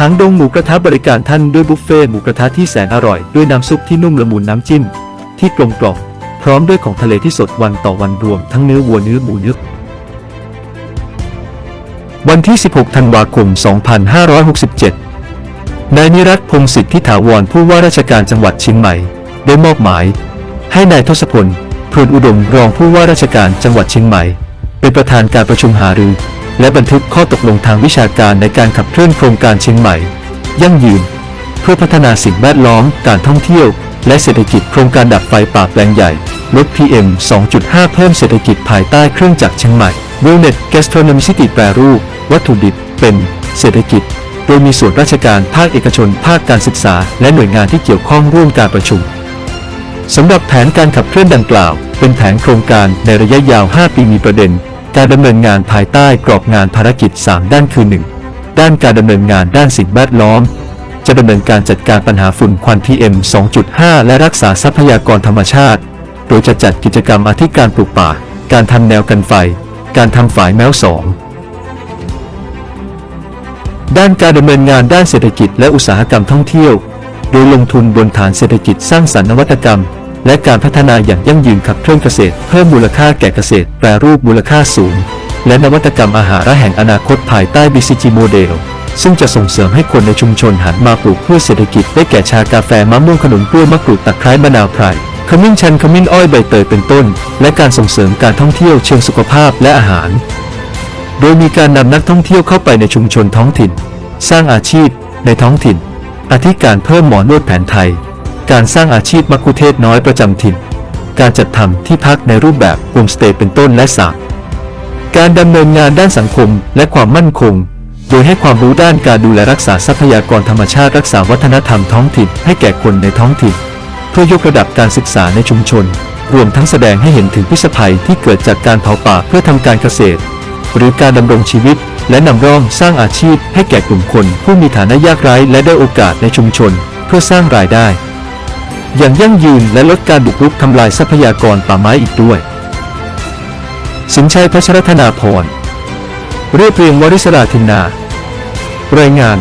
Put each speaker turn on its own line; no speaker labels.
หางดงหมูกระทะบริการท่านด้วยบุฟเฟ่หมูกระทะที่แสนอร่อย ด้วยน้ำซุปที่นุ่มละมุนน้ำจิ้ม ที่กลมกล่อมพร้อมด้วยของทะเลที่สดวันต่อวันรวม ทั้งเนื้อวัวเนื้อหมูเนื้อวันที่ 16 ธันวาคม 2567 นายนิรัตพงศิษฐ์ทิถาวรผู้ว่าราชการจังหวัดเชียงใหม่ ได้มอบหมาย ให้นายทศพลพรุนอุดมรองผู้ว่าราชการจังหวัดเชียงใหม่ เป็นประธานการประชุมหารือ และบันทึกข้อตกลงทางวิชาการในการขับเคลื่อนโครงการเชียงใหม่ ยั่งยืน เพื่อพัฒนาสิ่งแวดล้อม การท่องเที่ยว และเศรษฐกิจโครงการดับไฟป่าแปลงใหญ่ลด PM 2.5 เพิ่มเศรษฐกิจภายใต้เครื่องจักรเชียงใหม่ w e l n e t Gastronomicity แปรรูป วัตถุดิบเป็นเศรษฐกิจ โดยมีส่วนราชการภาคเอกชน ภาคการศึกษา และหน่วยงานที่เกี่ยวข้องร่วมการประชุมสำหรับแผนการขับเคลื่อนดังกล่าว เป็นแผนโครงการในระยะยาว 5 ปีมีประเด็น การดำเนินงานภายใต้กรอบงานภารกิจ 3 ด้านคือ 1. ด้านการดำเนินงานด้านสิ่งแวดล้อม จะดำเนินการจัดการปัญหาฝุ่นควัน PM 2.5 และรักษาทรัพยากรธรรมชาติ โดยจะจัดกิจกรรมอาทิการปลูกป่า การทำแนวกันไฟ การทำฝายแมวสองด้านการดำเนินงานด้านเศรษฐกิจและอุตสาหกรรมท่องเที่ยว โดยลงทุนบนฐานเศรษฐกิจสร้างสรรค์นวัตกรรม และการพัฒนาอย่างยั่งยืนขับเคลื่อนเกษตร เพิ่มมูลค่าแก่เกษตร แปรรูปมูลค่าสูง และนวัตกรรมอาหารแห่งอนาคตภายใต้ BCG โมเดลซึ่งจะส่งเสริมให้คนในชุมชนหันมาปลูกพืชเศรษฐกิจได้แก่ชากาแฟมะม่วงขนมกล้วยมะกรูดตะไคร้มะนาวไพรขมิ้นชันขมิ้นอ้อยใบเตยเป็นต้น และการส่งเสริมการท่องเที่ยวเชิงสุขภาพและอาหาร โดยมีการนำนักท่องเที่ยวเข้าไปในชุมชนท้องถิ่น สร้างอาชีพในท้องถิ่นอาทิการเพิ่มหมอนวดแผนไทย การสร้างอาชีพมักคุเทศน้อยประจำถิ่น การจัดทำที่พักในรูปแบบโฮมสเตย์เป็นต้นและสามการดำเนินงานด้านสังคมและความมั่นคง โดยให้ความรู้ด้านการดูแลรักษาทรัพยากรธรรมชาติรักษาวัฒนธรรมท้องถิ่นให้แก่คนในท้องถิ่น เพื่อยกระดับการศึกษาในชุมชน รวมทั้งแสดงให้เห็นถึงพิษภัยที่เกิดจากการเผาป่าเพื่อทำการเกษตร หรือการดำรงชีวิต และนำร่องสร้างอาชีพให้แก่กลุ่มคน ผู้มีฐานะยากไร้และได้โอกาสในชุมชน เพื่อสร้างรายได้ อย่างยั่งยืนและลดการบุกรุกทำลายทรัพยากรป่าไม้อีกด้วย สินชัยพัชรธนาพร เรียบเรียงวริศราธินนา รายงาน